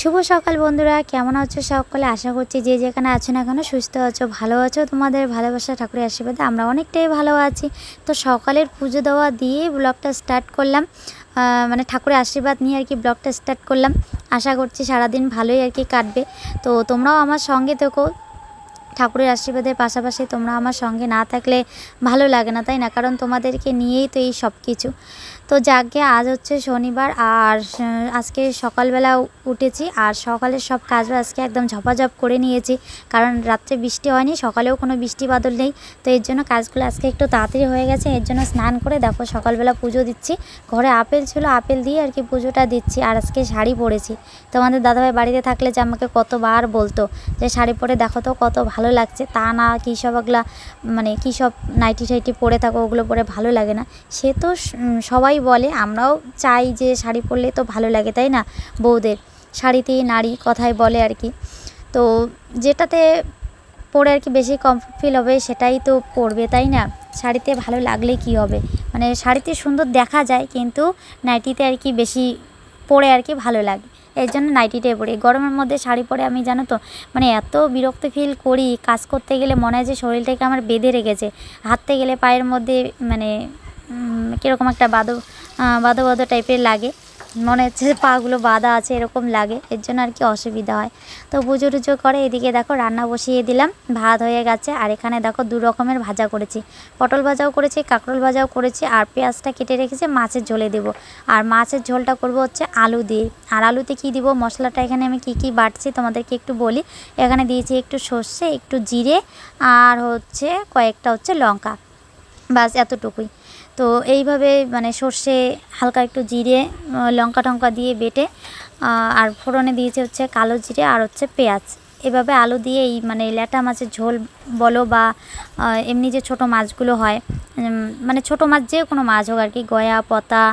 শুভ সকাল বন্ধুরা, কেমন আছো সকলে? আশা করছি যে যেখানে আছো না কেন সুস্থ আছো, ভালো আছো। তোমাদের ভালোবাসা, ঠাকুরের আশীর্বাদে আমরা অনেকটাই ভালো আছি। তো সকালের পুজো দেওয়া দিয়ে ব্লগটা স্টার্ট করলাম। মানে ঠাকুরের আশীর্বাদ নিয়ে আর কি ব্লগটা স্টার্ট করলাম। আশা করছি সারাদিন ভালোই আর কি কাটবে। তো তোমরাও আমার সঙ্গে থেকো। ঠাকুরের আশীর্বাদের পাশাপাশি তোমরা আমার সঙ্গে না থাকলে ভালো লাগে না, তাই না? কারণ তোমাদেরকে নিয়েই তো এই সব কিছু তো যাকে আজ হচ্ছে শনিবার, আর আজকে সকালবেলা উঠেছি, আর সকালের সব কাজ আজকে একদম ঝপাঝপ করে নিয়েছি। কারণ রাত্রে বৃষ্টি হয়নি, সকালেও কোনো বৃষ্টি বাদল নেই। তো এর জন্য কাজগুলো আজকে একটু তাড়াতাড়ি হয়ে গেছে, এর জন্য স্নান করে দেখো সকালবেলা পুজো দিচ্ছি। ঘরে আপেল ছিল, আপেল দিয়ে আর কি পুজোটা দিচ্ছি, আর আজকে শাড়ি পরেছি। তোমাদের দাদাভাই বাড়িতে থাকলে যে আমাকে কতবার বলতো, যে শাড়ি পরে দেখো তো কত ভালো লাগছে। তা না কী সব ওগুলা মানে কী সব নাইটি টাইটি পরে থাকো, ওগুলো পরে ভালো লাগে না। সে তো সবাই বলে, আমরাও চাই যে শাড়ি পরলে তো ভালো লাগে, তাই না? বউদের। শাড়িতেই নারী কথাই বলে আর কি। তো যেটাতে পরে আর কি বেশি কমফর্ট ফিল হবে, সেটাই তো পরবে, তাই না? শাড়িতে ভালো লাগলে কি হবে? মানে শাড়িতে সুন্দর দেখা যায়, কিন্তু নাইটিতে আর কি বেশি পরে আর কি ভালো লাগে। এর জন্য নাইটিটাই পরি গরমের মধ্যে শাড়ি পরে আমি জানো তো মানে এত বিরক্ত ফিল করি, কাজ করতে গেলে মনে হয় যে শরীরটাকে আমার বেঁধে রেখেছে। হাঁটতে গেলে পায়ের মধ্যে মানে কীরকম একটা বাদো বাদো বাদো টাইপের লাগে। মনে হচ্ছে পাগুলো বাঁধা আছে, এরকম লাগে, এর জন্য আর কি অসুবিধা হয়। তো পুজো টুজো করে এদিকে দেখো রান্না বসিয়ে দিলাম, ভাত হয়ে গেছে, আর এখানে দেখো দু রকমের ভাজা করেছি। পটল ভাজাও করেছি, কাঁকরোল ভাজাও করেছি, আর পেঁয়াজটা কেটে রেখেছি, মাছের ঝোলে দেবো। আর মাছের ঝোলটা করব হচ্ছে আলু দিয়ে। আর আলুতে কি দিব, মশলাটা এখানে আমি কি কি বাটছি তোমাদেরকে একটু বলি। এখানে দিয়েছি একটু সর্ষে, একটু জিরে, আর হচ্ছে কয়েকটা হচ্ছে লঙ্কা। বাস এতটুকুই। তো এইভাবে মানে সর্ষে হালকা একটু জিরে লঙ্কা টঙ্কা দিয়ে বেটে আর ফোড়নে দিয়েছে হচ্ছে কালো জিরে আর হচ্ছে পেঁয়াজ। এভাবে আলু দিয়ে এই মানে ল্যাটা মাছের ঝোল বলো বা এমনি যে ছোট মাছগুলো হয় মানে ছোট মাছ যে কোনো মাছ হোক আর কি, গয়া, পতা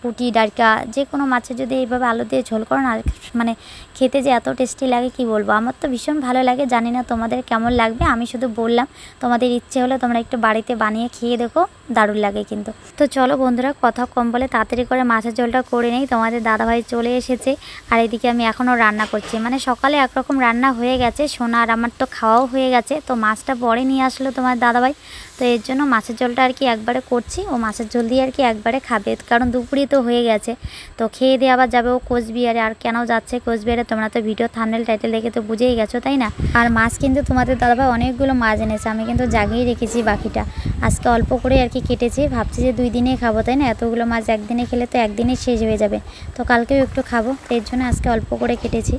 পুঁটি ডারকা যে কোনো মাছে যদি এইভাবে আলু দিয়ে ঝোল করো না মানে খেতে যে এত টেস্টি লাগে কি বলব? আমার তো ভীষণ ভালো লাগে, জানি না তোমাদের কেমন লাগবে, আমি শুধু বললাম, তোমাদের ইচ্ছে হলে তোমরা একটু বাড়িতে বানিয়ে খেয়ে দেখো। দারুণ লাগে কিন্তু। তো চলো বন্ধুরা, কথা কম বলে তাড়াতাড়ি করে মাছের ঝোলটা করে নেই। তোমাদের দাদাভাই চলে এসেছে আর এদিকে আমি এখনও রান্না করছি। মানে সকালে একরকম রান্না হয়ে গেছে, সোনা আর আমার তো খাওয়াও হয়ে গেছে। তো মাছটা পরে নিয়ে আসলো তোমার দাদাভাই। তো এর জন্য মাছের ঝোলটা আর কি একবারে করছি। ও মাছের ঝোল দিয়ে আর কি একবারে খাবে। কারণ দুপুরে তো হয়ে গেছে। তো খেয়ে দিয়ে আবার যাবে ও কোচবিহারে। আর কেন যাচ্ছে কোচবিহারে তোমরা তো ভিডিও থামনেল টাইটেল দেখে তো বুঝেই গেছো, তাই না? আর মাছ কিন্তু তোমাদের দাদাভাই অনেকগুলো মাছ এনেছে। আমি কিন্তু জাগিয়ে রেখেছি বাকিটা। আজকে অল্প করে আর কি কেটেছি, ভাবছি যে দুই দিনেই খাব, তাই না? এতগুলো মাছ একদিনে খেলে তো একদিনে শেষ হয়ে যাবে। তো কালকেও একটু খাব, এর জন্য আজকে অল্প করে কেটেছি।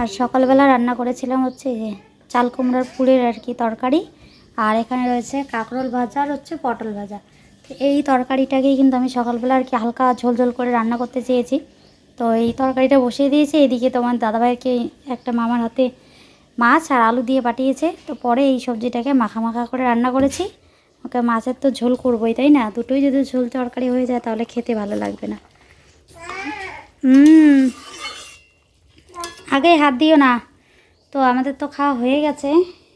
আর সকালবেলা রান্না করেছিলাম হচ্ছে যে চাল কুমড়ার পুরের আর কি তরকারি। আর এখানে রয়েছে কাঁকরোল ভাজা আর হচ্ছে পটল ভাজা। তো এই তরকারিটাকেই কিন্তু আমি সকালবেলা আর কি হালকা ঝোল ঝোল করে রান্না করতে চেয়েছি। তো এই তরকারিটা বসিয়ে দিয়েছি, এদিকে তোমার দাদাভাইকে একটা মামার হাতে মাছ আর আলু দিয়ে পাঠিয়েছে। তো পরে এই সবজিটাকে মাখা মাখা করে রান্না করেছি। ওকে মাছের তো ঝোল করবোই, তাই না? দুটোই যদি ঝোল তরকারি হয়ে যায়, তাহলে খেতে ভালো লাগবে না। হুম। আগে হাত দিও না। তো আমাদের তো খাওয়া হয়ে গেছে।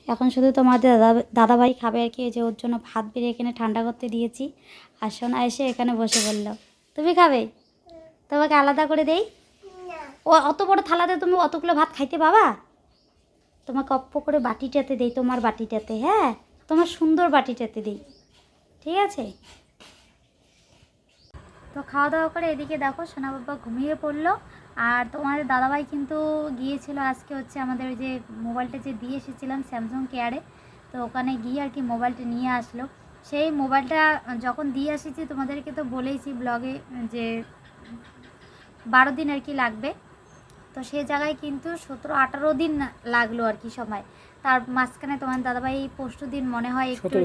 এখন শুধু তোমাদের দাদা, দাদাভাই খাবে আর কি যে ওর জন্য ভাত বেরিয়ে এখানে ঠান্ডা করতে দিয়েছি। আর সোনা এসে এখানে বসে বলল তুমি খাবে? তোমাকে আলাদা করে দেই? ও, অত বড় থালাতে তুমি অতগুলো ভাত খাইতে পাবা? তোমাকে অপ্প করে বাটিটাতে দেই, তোমার বাটিটাতে হ্যাঁ? তোমার সুন্দর বাটিটাতে দেই। ঠিক আছে? তো খাওয়া দাওয়া করে এদিকে দেখো, সোনা বাবা ঘুমিয়ে পড়ল। আর তোমাদের দাদাভাই কিন্তু গিয়েছিল আজকে হচ্ছে আমাদের ওই যে মোবাইলটা যে দিয়ে এসেছিলাম স্যামসাং কেয়ারে তো ওখানে গিয়ে আর কি মোবাইলটা নিয়ে আসলো। সেই মোবাইলটা যখন দিয়ে এসেছি, তোমাদেরকে তো বলেইছি ব্লগে যে বারো দিন আর কি লাগবে। তো সেই জায়গায় কিন্তু সতেরো আঠারো দিন লাগল আর কি সময়। তার মাঝখানে তোমার দাদাভাই পরশু দিন মনে হয় একটু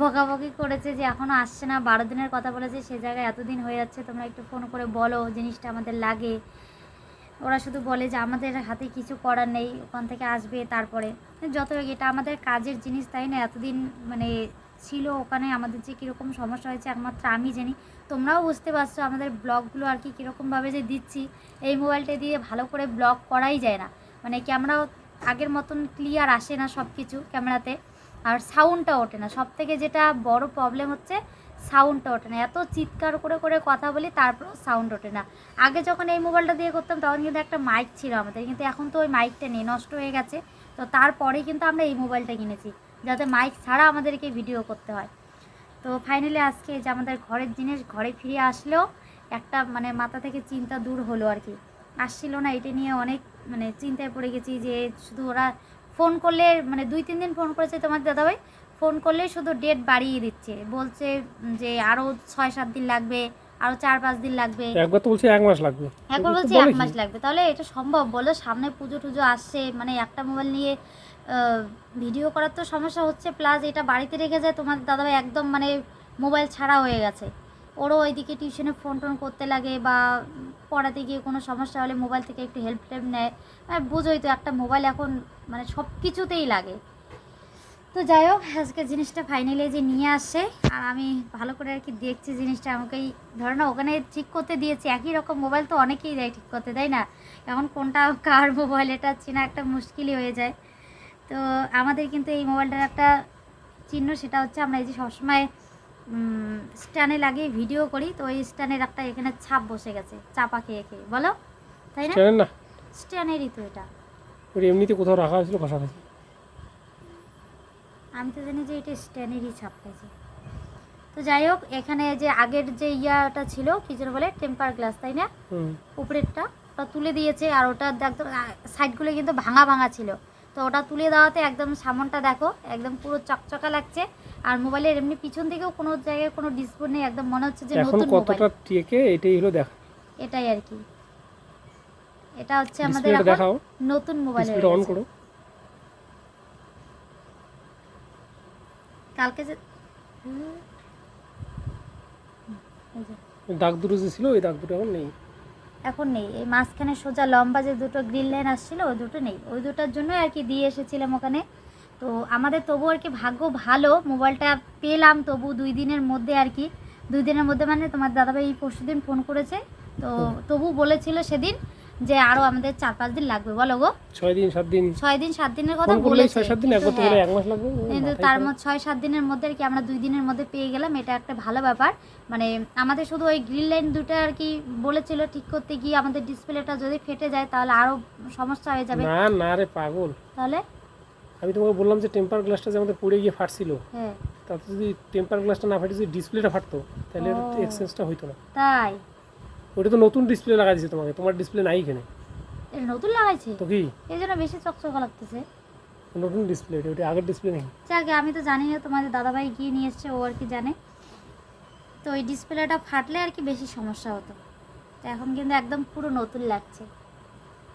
বকাবকি করেছে যে এখনও আসছে না বারো দিনের কথা বলেছে সে জায়গায় এতদিন হয়ে যাচ্ছে তোমরা একটু ফোন করে বলো জিনিসটা আমাদের লাগে। ওরা শুধু বলে যে আমাদের হাতে কিছু করার নেই ওখান থেকে আসবে তারপরে। যত এটা আমাদের কাজের জিনিস তাই না? এতদিন মানে ছিল ওখানে আমাদের যে কীরকম সমস্যা হয়েছে একমাত্র আমি জানি। তোমরাও বুঝতে পারছ আমাদের ব্লগগুলো আর কি কীরকমভাবে যে দিচ্ছি। এই মোবাইলটা দিয়ে ভালো করে ব্লগ করাই যায় না। মানে ক্যামেরাও আগের মতন ক্লিয়ার আসে না সব কিছু ক্যামেরাতে। আর সাউন্ডটা ওঠে না। সব থেকে যেটা বড় প্রবলেম হচ্ছে সাউন্ডটা ওঠে না। এত চিৎকার করে করে কথা বলি, তারপরেও সাউন্ড ওঠে না। আগে যখন এই মোবাইলটা দিয়ে করতাম, তখন কিন্তু একটা মাইক ছিল আমাদের। কিন্তু এখন তো ওই মাইকটা নেই, নষ্ট হয়ে গেছে। তো তারপরেই কিন্তু আমরা এই মোবাইলটা কিনেছি, যাতে মাইক ছাড়া আমাদেরকে ভিডিও করতে হয়। তো ফাইনালি আজকে যে আমাদের ঘরের জিনিস, ঘরে ফিরে আসলেও একটা মানে মাথা থেকে চিন্তা দূর হলো আর কি। আসছিল না, এটা নিয়ে অনেক মানে চিন্তায় পড়ে গেছি যে শুধু ওরা ফোন করলে মানে দুই তিন দিন ফোন করেছে তোমার দাদাভাই ফোন করলেই শুধু ডেট বাড়িয়ে দিচ্ছে। বলছে যে আরও ছয় সাত দিন লাগবে আরও চার পাঁচ দিন লাগবে। একবার তো বলছি এক মাস লাগবে। একবার বলছি বলে এক মাস লাগবে। তাহলে এটা সম্ভব? বলো সামনে পুজো টুজো আসছে মানে একটা মোবাইল নিয়ে ভিডিও করার তো সমস্যা হচ্ছে। প্লাস এটা বাড়িতে রেখে যায় তোমার দাদাভাই একদম মানে মোবাইল ছাড়া হয়ে গেছে। ওরও ওইদিকে টিউশনে ফোন টোন করতে লাগে বা পড়াতে গিয়ে কোনো সমস্যা হলে মোবাইল থেকে একটু হেল্প টেল্প নেয়। আর বুঝোই তো, একটা মোবাইল এখন মানে সব কিছুতেই লাগে। তো যাই হোক আজকে জিনিসটা ফাইনালি যে নিয়ে আসে, আর আমি ভালো করে আর কি দেখছি জিনিসটা, আমাকেই ধরো না ওখানে ঠিক করতে দিয়েছি। একই রকম মোবাইল তো অনেকেই দেয় ঠিক করতে, তাই না? এখন কোনটা কার মোবাইল, এটা চেনা একটা মুশকিলই হয়ে যায়। তো আমাদের কিন্তু এই মোবাইলটার একটা চিহ্ন, সেটা হচ্ছে আমরা এই যে সবসময় স্ট্যান্ডে লাগিয়ে ভিডিও করি তো ওই স্ট্যান্ডের একটা এখানে ছাপ বসে গেছে চাপা খেয়ে খেয়ে বলো? তাই না? না? স্ট্যান্ডেরই তো এটা। ওটা এমনিতে কোথাও রাখা হয়েছিল হয়েছে আমি তো জানি যে এটা স্ট্যানেরই ছাপ খাইছে তো যাই হোক এখানে যে আগের যে ইয়াটা ছিল কি যেন বলে টেম্পার গ্লাস তাই না? উপরেরটা ওটা তুলে দিয়েছে আর ওটা একদম সাইডগুলো কিন্তু ভাঙা ভাঙা ছিল। তো ওটা তুলে দেওয়াতে একদম সামনটা দেখো একদম পুরো চকচকা লাগছে। আর মোবাইলের এমনি পিছন দিকেও কোনো জায়গায় কোনো ডিসপ্লে নেই একদম মনে হচ্ছে যে নতুন মোবাইল কতটা টেকে এটাই হলো দেখা। এটাই আর কি। এটা হচ্ছে আমাদের এখন দেখাও। নতুন মোবাইল অন করো। কালকে যে। দাগ দুটো যে ছিল ওই দাগ দুটো এখন নেই। এখন নেই। এই মাঝখানে সোজা লম্বা যে দুটো গ্রিল লাইন আসছিল ওই দুটো নেই। ওই দুটোর জন্যই আর কি দিয়ে এসেছিলাম ওখানে। তো আমাদের তবু আর কি ভাগ্য ভালো মোবাইলটা পেলাম তবু দুই দিনের মধ্যে আর কি। দুই দিনের মধ্যে মানে তোমার দাদাভাই এই পরশু দিন ফোন করেছে তো তবু বলেছিল সেদিন যে আরও আমাদের চার পাঁচ দিন লাগবে বলো গো। ছয় দিন সাত দিন। ছয় দিন সাত দিনের কথা বলেছে ছয় সাত দিন বলে এক মাস লাগবে। কিন্তু তার। মধ্যে ছয় সাত দিনের মধ্যে আর কি আমরা দুই দিনের মধ্যে পেয়ে গেলাম এটা একটা ভালো ব্যাপার। মানে আমাদের শুধু ওই গ্রিল লাইন দুটো আর কি বলেছিল ঠিক করতে গিয়ে আমাদের ডিসপ্লেটা যদি ফেটে যায় তাহলে আরও সমস্যা হয়ে যাবে। না না রে পাগল। তাহলে? আমি তোমাকে বললাম যে টেম্পার গ্লাসটা যে আমাদের পড়ে গিয়ে ফাটছিল। হ্যাঁ তাতে যদি টেম্পার গ্লাসটা না ফাটে যদি ডিসপ্লেটা ফাটতো তাহলে এক্সচেঞ্জটা হইতো না। তাই? ওটা তো নতুন ডিসপ্লে লাগা দিয়েছে তোমাকে তোমার ডিসপ্লে নাই এখানে। এটা নতুন লাগাইছে? তো কি? এই জন্য বেশি চকচক লাগতেছে। নতুন ডিসপ্লে ওটা ওটা আগের ডিসপ্লে নেই। যাকে আমি তো জানি না তোমাদের দাদাভাই গিয়ে নিয়ে এসছে ও আর কি জানে। তো ওই ডিসপ্লেটা ফাটলে আর কি বেশি সমস্যা হতো। তো এখন কিন্তু একদম পুরো নতুন লাগছে।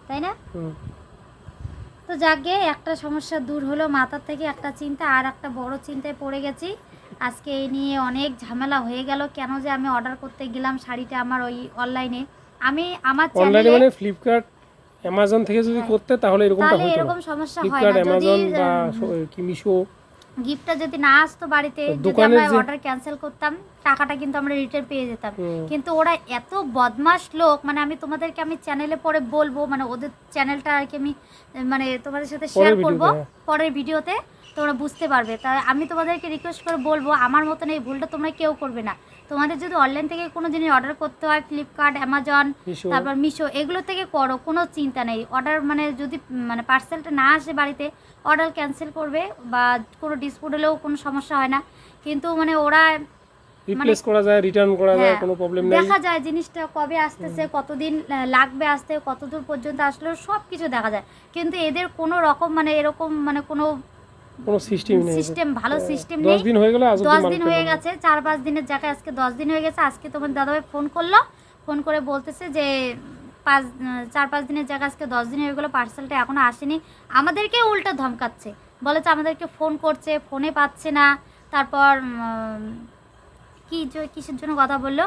তাই না? হুম। তো যাকে একটা সমস্যা দূর হলো মাথার থেকে একটা চিন্তা আর একটা বড় চিন্তায় পড়ে গেছি। আজকে এই নিয়ে অনেক ঝামেলা হয়ে গেল। কেন যে আমি অর্ডার করতে গেলাম শাড়িটা আমার ওই অনলাইনে আমি আমার অনলাইনে চ্যানেলে মানে ফ্লিপকার্ট অ্যামাজন থেকে যদি হ্যাঁ। করতে তাহলে এরকমটা তাহলে হতো এরকম সমস্যা হয় না। যদি অ্যামাজন বা কি মিশো গিফটটা যদি না আসতো বাড়িতে যদি আমরা অর্ডার ক্যান্সেল করতাম টাকাটা কিন্তু আমরা রিটার্ন পেয়ে যেতাম। কিন্তু ওরা এত বদমাশ লোক মানে আমি তোমাদেরকে আমি চ্যানেলে পরে বলব মানে ওদের চ্যানেলটা আর কি আমি মানে তোমাদের সাথে শেয়ার করব। পরের ভিডিওতে তোমরা বুঝতে পারবে। তাই আমি তোমাদেরকে রিকোয়েস্ট করে বলব আমার মতন এই ভুলটা তোমরা কেউ করবে না। তোমাদের যদি অনলাইন থেকে কোনো জিনিস অর্ডার করতে হয় ফ্লিপকার্ট অ্যামাজন তারপর মিশো এগুলো থেকে করো কোনো চিন্তা নেই। অর্ডার মানে যদি মানে পার্সেলটা না আসে বাড়িতে অর্ডার ক্যান্সেল করবে বা কোনো ডিসপুট হলেও কোনো সমস্যা হয় না। কিন্তু মানে ওরা রিপ্লেস করা যায় রিটার্ন করা যায় হ্যাঁ, কোনো প্রবলেম নেই। দেখা যায় জিনিসটা কবে আসতেছে কতদিন লাগবে আসতে কতদূর পর্যন্ত আসলো সব কিছু দেখা যায়। কিন্তু এদের কোনো রকম মানে এরকম মানে কোনো কোনো সিস্টেম নেই সিস্টেম ভালো সিস্টেম দশ নেই। দিন হয়ে গেলে আজ দশ দিন হয়ে গেছে চার পাঁচ দিনের জায়গায় আজকে দশ দিন হয়ে গেছে আজকে তোমার দাদাভাই ফোন করল ফোন করে বলতেছে যে পাঁচ চার পাঁচ দিনের জায়গায় আজকে দশ দিন হয়ে গেলো পার্সেলটা এখনও আসেনি। আমাদেরকে উল্টো ধমকাচ্ছে। বলেছে আমাদেরকে ফোন করছে ফোনে পাচ্ছে না। তারপর কি কিসের জন্য কথা বলল?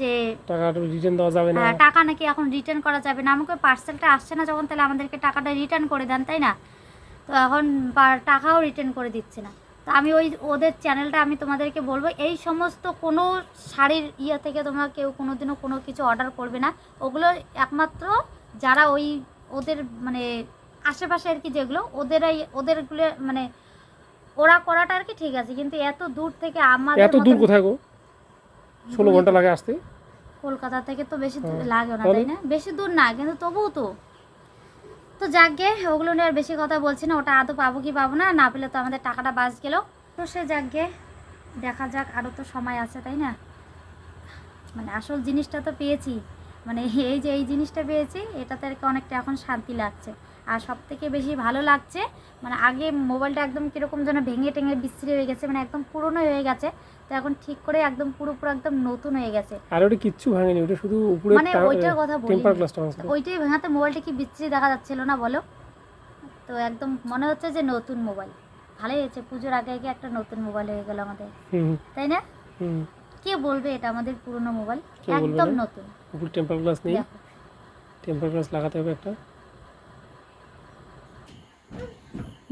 যে টাকাটা রিটার্ন দেওয়া যাবে না। হ্যাঁ, টাকা নাকি এখন রিটার্ন করা যাবে না। আমাকে পার্সেলটা আসছে না যখন তাহলে আমাদেরকে টাকাটা রিটার্ন করে দেন তাই না? তো এখন টাকাও রিটার্ন করে দিচ্ছে না। তো আমি ওই ওদের চ্যানেলটা আমি তোমাদেরকে বলব এই সমস্ত কোনো শাড়ির ইয়ে থেকে তোমরা কেউ কোনোদিনও কোনো কিছু অর্ডার করবে না। ওগুলো একমাত্র যারা ওই ওদের মানে আশেপাশে আর কি যেগুলো ওদেরাই ওদেরগুলো মানে ওরা করাটা আর কি ঠিক আছে কিন্তু এত দূর থেকে আমাদের এত দূর কোথায় গো? ষোলো ঘণ্টা লাগে আসতে? কলকাতা থেকে তো বেশি দূর হ্যাঁ। লাগে না তাই না? বেশি দূর না কিন্তু তবুও তো। তো যাকগে ওগুলো নিয়ে আর বেশি কথা বলছি না ওটা আদৌ পাবো কি পাবো না না পেলে তো আমাদের টাকাটা বাস গেল। তো সে যাকগে দেখা যাক আরও তো সময় আছে তাই না? মানে আসল জিনিসটা তো পেয়েছি। মানে এই যে এই জিনিসটা পেয়েছি এটাতে আর কি অনেকটা এখন শান্তি লাগছে। আর সব থেকে বেশি ভালো লাগছে মানে আগে মোবাইলটা একদম কীরকম যেন ভেঙে টেঙে বিস্ত্রি হয়ে গেছে মানে একদম পুরনো হয়ে গেছে তো এখন ঠিক করে একদম পুরোপুরো একদম নতুন হয়ে গেছে। আর ওটা কিচ্ছু ভাঙেনি ওটা শুধু উপরে মানে ওইটার কথা বলি টেম্পার গ্লাসটা ভাঙছিল ওইটাই ভাঙাতে মোবাইলটা কি বিচ্ছিরি দেখা যাচ্ছিল না বলো? তো একদম মনে হচ্ছে যে নতুন মোবাইল। ভালোই হয়েছে পুজোর আগে আগে একটা নতুন মোবাইল হয়ে গেল আমাদের। তাই না? হুম। কে বলবে এটা আমাদের পুরনো মোবাইল? একদম নতুন। উপরে টেম্পার গ্লাস নেই। টেম্পার গ্লাস লাগাতে হবে একটা।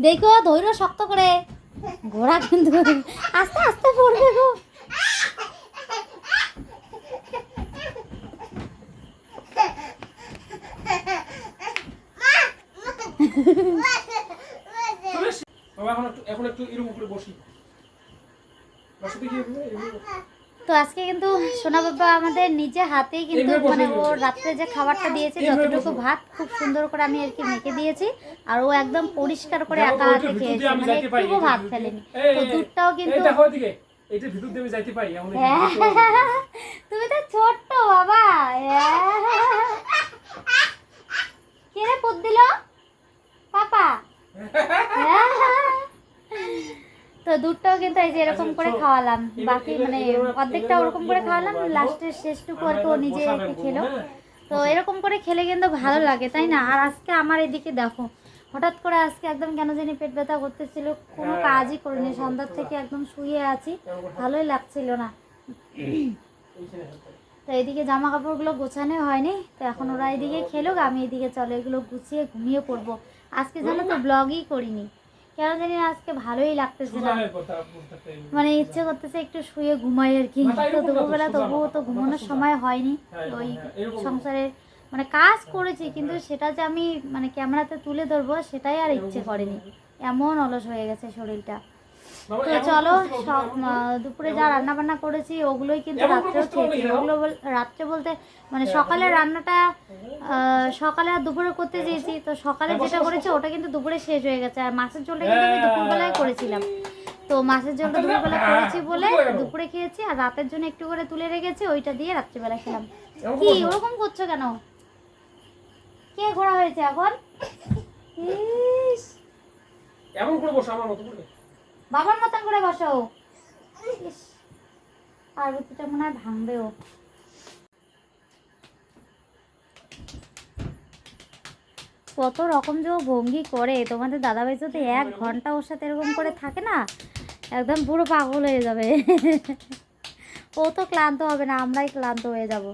দেখো ধৈর্য শক্ত করে। ঘোড়া কিন্তু আস্তে আস্তে পড়বে গো। বাবা এখন একটু এখন একটু এরকম উপরে বসি। বসে দেখি তো আজকে কিন্তু সোনা বাবা আমাদের নিজে হাতেই কিন্তু মানে। ও রাত্রে যে খাবারটা দিয়েছে যতটুকু ভাত খুব সুন্দর করে আমি আর কি মেখে দিয়েছি। আর ও একদম পরিষ্কার করে একা হাতে খেয়েছে মানে একটুকু ভাত ফেলেনি। তো দুধটাও কিন্তু হ্যাঁ, তুমি তো ছোট্ট বাবা কে রে পুত দিল? পাপা। তো দুধটাও কিন্তু এই যে এরকম করে খাওয়ালাম। বাকি মানে অর্ধেকটা ওরকম করে খাওয়ালাম লাস্টের শেষটুকু আর কি ও নিজে একটু খেলো। তো এরকম করে খেলে কিন্তু ভালো লাগে তাই না? আর আজকে আমার এদিকে দেখো হঠাৎ করে আজকে একদম কেন জানি পেট ব্যথা করতেছিল কোনো কাজই করিনি সন্ধ্যার থেকে একদম শুয়ে আছি ভালোই লাগছিল না। তো এদিকে জামা কাপড়গুলো গোছানো হয়নি তো এখন ওরা এদিকে খেলুক আমি এদিকে চলো এগুলো গুছিয়ে ঘুমিয়ে পড়ব। আজকে জানো তো ব্লগই করিনি। কেন জানি না আজকে ভালোই লাগতেছে না। মানে ইচ্ছে করতেছে একটু শুয়ে ঘুমাই আর কি। তো দুপুরবেলা তবুও তো ঘুমানোর সময় হয়নি। হ্যাঁ, ওই হ্যাঁ, সংসারে মানে কাজ করেছি কিন্তু সেটা যে আমি মানে ক্যামেরাতে তুলে ধরবো সেটাই আর ইচ্ছে করেনি। এমন অলস হয়ে গেছে শরীরটা। তো চলো সব দুপুরে যা রান্না বান্না করেছি ওগুলোই কিন্তু রাত্রেও খেয়েছি। ওগুলো? বল- রাত্রে বলতে মানে সকালে রান্নাটা সকালে আর দুপুরে করতে চেয়েছি। তো সকালে যেটা করেছি ওটা কিন্তু দুপুরে শেষ হয়ে গেছে। আর মাছের ঝোলটা কিন্তু আমি দুপুরবেলায় করেছিলাম। তো মাছের ঝোলটা দুপুরবেলা করেছি বলে দুপুরে খেয়েছি আর রাতের জন্য একটু করে তুলে রেখেছি ওইটা দিয়ে রাত্রিবেলা খেলাম। কি ওরকম করছ কেন? কে ঘোরা হয়েছে এখন? এমন করে বসো আমার মতো করে। বাবার মতন করে বসো। পার্বতীটা মনে হয় ভাঙবেও। কত রকম যে ও ভঙ্গি করে। তোমাদের দাদাভাই যদি এক ঘণ্টা ওর সাথে এরকম করে থাকে না একদম পুরো পাগল হয়ে যাবে। ও তো ক্লান্ত হবে না আমরাই ক্লান্ত হয়ে যাব।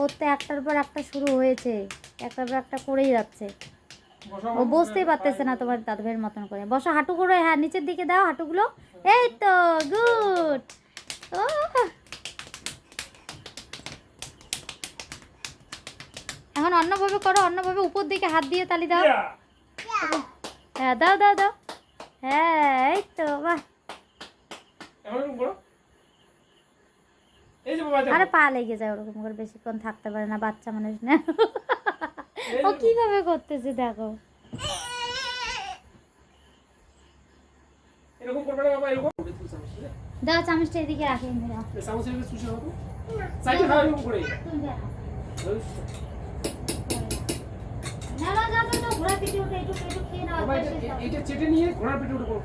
ওর তো একটার পর একটা শুরু হয়েছে একটার পর একটা করেই যাচ্ছে। ও বসতেই পারতেছে না তোমার দাদু ভাইয়ের মতন করে। বসো হাঁটু করে হ্যাঁ নিচের দিকে দাও হাঁটুগুলো। এই তো গুড। ও এখন অন্যভাবে করো অন্যভাবে উপর দিকে হাত দিয়ে তালি দাও। হ্যাঁ দাও দাও দাও। হ্যাঁ এই তো বাহ। আরে পা লেগে যায় ওরকম করে বেশিক্ষণ থাকতে পারে না বাচ্চা মানুষ না। ও কীভাবে করতেছে দেখো। এরকম করবে না বাবা এরকম। দাও চামচটা এদিকে রাখে দাও এই চামচের ভিতরে চুষে খাব সাইডে খাও এরকম করে। তুমি দেখো না না যাও ঘোড়া পিঠে উঠে একটু একটু খেয়ে নাও এটা চেটে নিয়ে উঠে পড়ো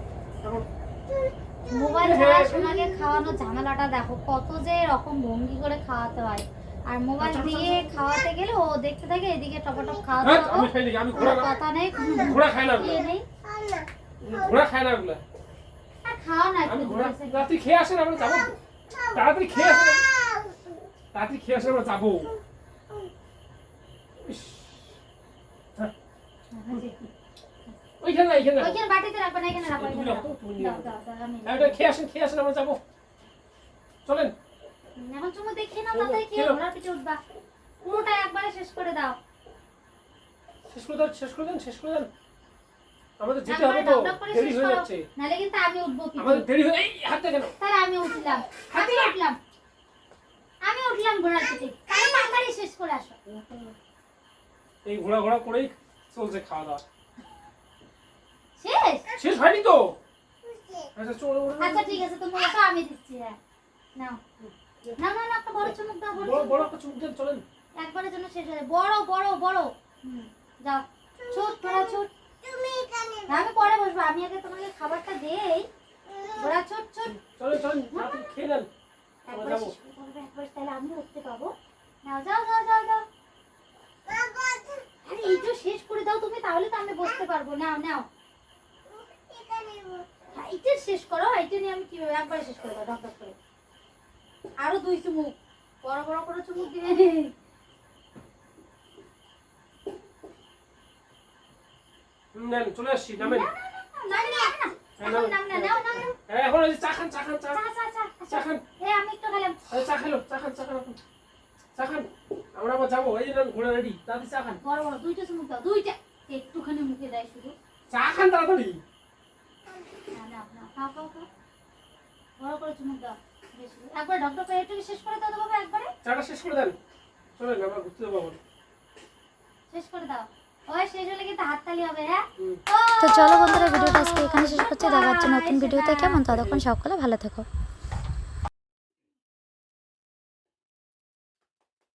মোবাইল সোনাকে খাওয়ানো ঝামেলাটা দেখো কত যে রকম ভঙ্গি করে খাওয়াতে হয়। আর মোবাইল দিয়ে খাওয়াতে গেলে ও দেখতে থাকে এদিকে টপাটপ খাওয়াতে হ্যাঁ, আমি খাই আমি ঘোড়া কথা নেই ঘোড়া খাই না ইয়ে নেই। ঘোড়া খায় না ওগুলা। আর খাও না আমি একটু ঘোড়া দূরে খেয়ে আসেন আমরা যাব? তাড়াতাড়ি খেয়ে আসেন তাড়াতাড়ি খেয়ে আসেন আমরা যাব? ওইখানে এইখানে। ওইখানে বাটিতে রাখবে না এখানে রাখো তুমি এখানে রাখো, রাখো তুমি নিয়ে দাও দাও দাও আমি হ্যাঁ, খেয়ে আসেন খেয়ে আসেন আমরা যাব। চলেন। এখন তুমি দেখে নাও তাড়াতাড়ি খেয়ে ঘোড়ার পিঠে উঠবা। পুরোটা একবারে শেষ করে দাও। শেষ করে দেন শেষ করে দেন শেষ করে দেন। আমাদের যেতে হবে তো করে দেরি হয়ে যাচ্ছে। নাহলে কিন্তু আমি উঠবো পিঠে। আমাদের দেরি হয়ে এই হাতে কেন? তাহলে আমি উঠলাম। আমি উঠলাম। এই ঘোরা ঘোরা করেই চলছে খাওয়া দাওয়া। শেষ? শেষ হয়নি তো? আচ্ছা আচ্ছা ঠিক আছে তুমি ওটা আমি দিচ্ছি হ্যাঁ। নাও। না না না একটা বড় চুমুক দাও বড় বড় একটা চুমুক দেন চলেন। একবারের জন্য শেষ হয়ে বড় বড় বড়। যাও। ছুট তোরা ছুট। না, আমি পরে বসবো। আমি আগে তোমাকে খাবারটা দেই। ওরা ছুট ছুট। চলেন চলেন তাড়াতাড়ি খেয়ে নেন। একবার তাহলে আমি উঠতে পাবো। নাও যাও যাও যাও যাও। আরে এইটা শেষ করে দাও তুমি তাহলে তো আমি বসতে পারব। নাও নাও। হ্যাঁ, এইটা শেষ করো এইটা নিয়ে আমি কীভাবে একবারে শেষ করে দাও ডক করে। আরও দুই চুমুক। বড় বড় করে চুমুক দিবে। হুম, নেন চলে আসছি নামেন। না না না এখন নাম না নাও নাও নাও। হ্যাঁ, এখন ওই যে চা খান খান। খান খেলো চা খান চা খান চা খান। আমরা আবার যাব। এই যে নেন ঘোড়া রেডি তাড়াতাড়ি চা খান। বড় বড় দুইটা চুমুক দাও দুইটা। একটুখানি মুখে দেয় শুধু। চা খান তাড়াতাড়ি। না না না খাও খাও খাও বড় করে চুমুক দাও। একবার ডক্টর শেষ করে দাও একবারে। চাটা শেষ করে দেন। চলেন আমরা ঘুরতে যাব আবার। শেষ করে দাও। হ্যাঁ? তো চলো বন্ধুরা ভিডিওটা আজকে এখানে শেষ করছি। দেখা হচ্ছে নতুন ভিডিওতে কেমন? ততক্ষণ সকলে ভালো থেকো।